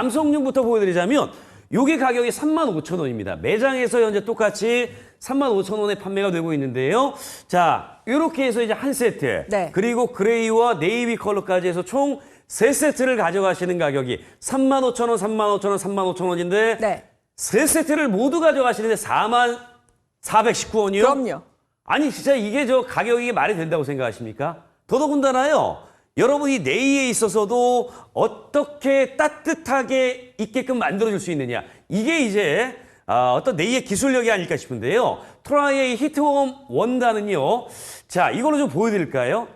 남성용부터 보여드리자면 요게 가격이 35,000원입니다. 매장에서 현재 똑같이 35,000원에 판매가 되고 있는데요. 자, 이렇게 해서 이제 한 세트. 네. 그리고 그레이와 네이비 컬러까지 해서 총 세 세트를 가져가시는 가격이 35,000원, 35,000원, 35,000원인데 네. 세 세트를 모두 가져가시는데 4만 419원이요? 그럼요. 아니 진짜 이게 저 가격이 말이 된다고 생각하십니까? 더더군다나요. 여러분이 내의에 있어서도 어떻게 따뜻하게 있게끔 만들어줄 수 있느냐. 이게 이제 아, 어떤 내의의 기술력이 아닐까 싶은데요. 트라이의 히트웜 원단은요. 자, 이걸로 좀 보여드릴까요?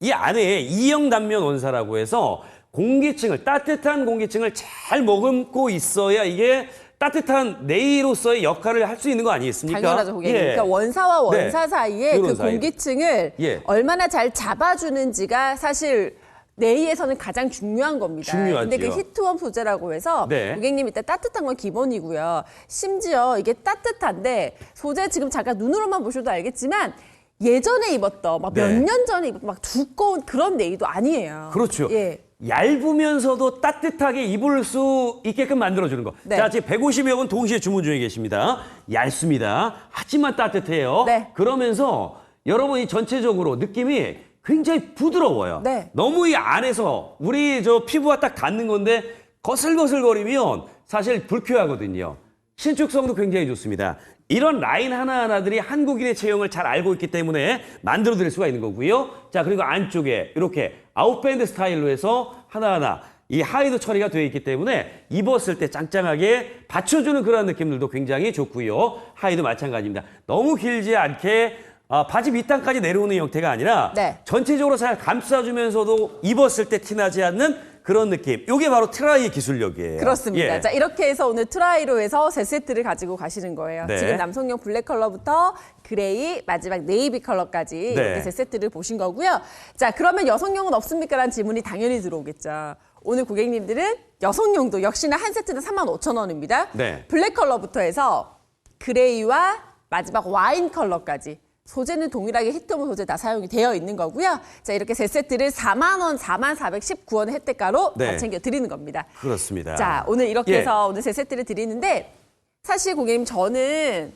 이 안에 이형 단면 원사라고 해서 공기층을 따뜻한 공기층을 잘 머금고 있어야 이게 따뜻한 네이로서의 역할을 할 수 있는 거 아니겠습니까? 당연하죠, 고객님. 예. 그러니까 원사와 원사 네. 사이에 그 사이. 공기층을 예. 얼마나 잘 잡아주는지가 사실 네이에서는 가장 중요한 겁니다. 중요하지요. 근데 그 히트원 소재라고 해서 네. 고객님 일단 따뜻한 건 기본이고요. 심지어 이게 따뜻한데 소재 지금 잠깐 눈으로만 보셔도 알겠지만 예전에 입었던 막몇 네. 년 전에 입었던 막 두꺼운 그런 네이도 아니에요. 그렇죠. 예. 얇으면서도 따뜻하게 입을 수 있게끔 만들어주는 거. 네. 자, 지금 150여 분 동시에 주문 중에 계십니다. 얇습니다. 하지만 따뜻해요. 네. 그러면서 여러분이 전체적으로 느낌이 굉장히 부드러워요. 네. 너무 이 안에서 우리 저 피부와 딱 닿는 건데 거슬거슬거리면 사실 불쾌하거든요. 신축성도 굉장히 좋습니다. 이런 라인 하나하나들이 한국인의 체형을 잘 알고 있기 때문에 만들어 드릴 수가 있는 거고요. 자, 그리고 안쪽에 이렇게 아웃밴드 스타일로 해서 하나하나 이 하이드 처리가 되어 있기 때문에 입었을 때 짱짱하게 받쳐주는 그런 느낌들도 굉장히 좋고요. 하이도 마찬가지입니다. 너무 길지 않게 아, 바지 밑단까지 내려오는 형태가 아니라 네. 전체적으로 잘 감싸주면서도 입었을 때 티나지 않는 그런 느낌. 이게 바로 트라이의 기술력이에요. 그렇습니다. 예. 자, 이렇게 해서 오늘 트라이로 해서 세 세트를 가지고 가시는 거예요. 네. 지금 남성용 블랙 컬러부터 그레이, 마지막 네이비 컬러까지 네. 이렇게 세 세트를 보신 거고요. 자, 그러면 여성용은 없습니까? 라는 질문이 당연히 들어오겠죠. 오늘 고객님들은 여성용도 역시나 한 세트는 35,000원입니다. 네. 블랙 컬러부터 해서 그레이와 마지막 와인 컬러까지 소재는 동일하게 히트홈 소재 다 사용이 되어 있는 거고요. 자, 이렇게 세 세트를 4만 원, 4만 419원 혜택가로 네. 다 챙겨 드리는 겁니다. 그렇습니다. 자, 오늘 이렇게 예. 해서 오늘 세 세트를 드리는데 사실 고객님 저는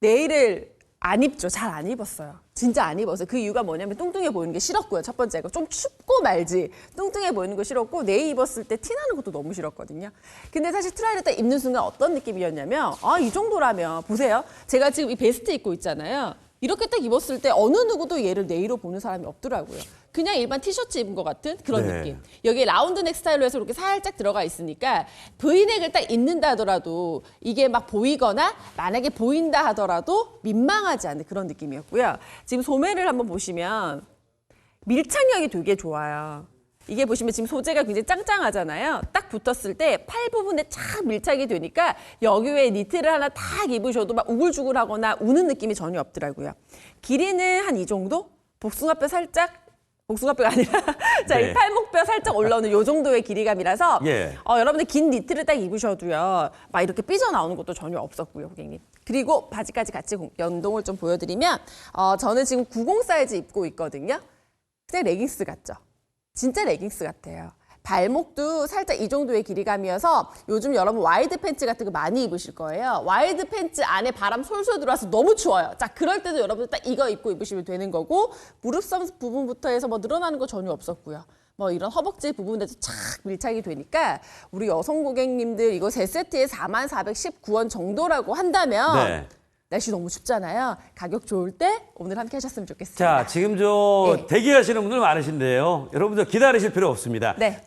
네일을 안 입죠. 잘 안 입었어요. 진짜 안 입었어요. 그 이유가 뭐냐면 뚱뚱해 보이는 게 싫었고요. 첫 번째가 좀 춥고 말지. 뚱뚱해 보이는 거 싫었고 네일 입었을 때 티 나는 것도 너무 싫었거든요. 근데 사실 트라이를 딱 입는 순간 어떤 느낌이었냐면 아, 이 정도라면 보세요. 제가 지금 이 베스트 입고 있잖아요. 이렇게 딱 입었을 때 어느 누구도 얘를 네일로 보는 사람이 없더라고요. 그냥 일반 티셔츠 입은 것 같은 그런 네. 느낌. 여기 라운드 넥 스타일로 해서 이렇게 살짝 들어가 있으니까 V넥을 딱 입는다 하더라도 이게 막 보이거나 만약에 보인다 하더라도 민망하지 않은 그런 느낌이었고요. 지금 소매를 한번 보시면 밀착력이 되게 좋아요. 이게 보시면 지금 소재가 굉장히 짱짱하잖아요. 딱 붙었을 때 팔 부분에 착 밀착이 되니까 여기 에 니트를 하나 딱 입으셔도 막 우글주글하거나 우는 느낌이 전혀 없더라고요. 길이는 한 이 정도? 복숭아뼈 살짝 복숭아뼈가 아니라 자, 네. 이 팔목뼈 살짝 올라오는 요 정도의 길이감이라서 예. 어, 여러분들 긴 니트를 딱 입으셔도요. 막 이렇게 삐져나오는 것도 전혀 없었고요, 고객님. 그리고 바지까지 같이 공- 연동을 좀 보여드리면 어, 저는 지금 90 사이즈 입고 있거든요. 그냥 레깅스 같죠? 진짜 레깅스 같아요. 발목도 살짝 이 정도의 길이감이어서 요즘 여러분 와이드 팬츠 같은 거 많이 입으실 거예요. 와이드 팬츠 안에 바람 솔솔 들어와서 너무 추워요. 자, 그럴 때도 여러분 딱 이거 입고 입으시면 되는 거고 무릎섬 부분부터 해서 뭐 늘어나는 거 전혀 없었고요. 뭐 이런 허벅지 부분에도 착 밀착이 되니까 우리 여성 고객님들 이거 세 세트에 4만 419원 정도라고 한다면 네. 날씨 너무 춥잖아요. 가격 좋을 때 오늘 함께 하셨으면 좋겠습니다. 자, 지금 저 예. 대기하시는 분들 많으신데요. 여러분들 기다리실 필요 없습니다. 네.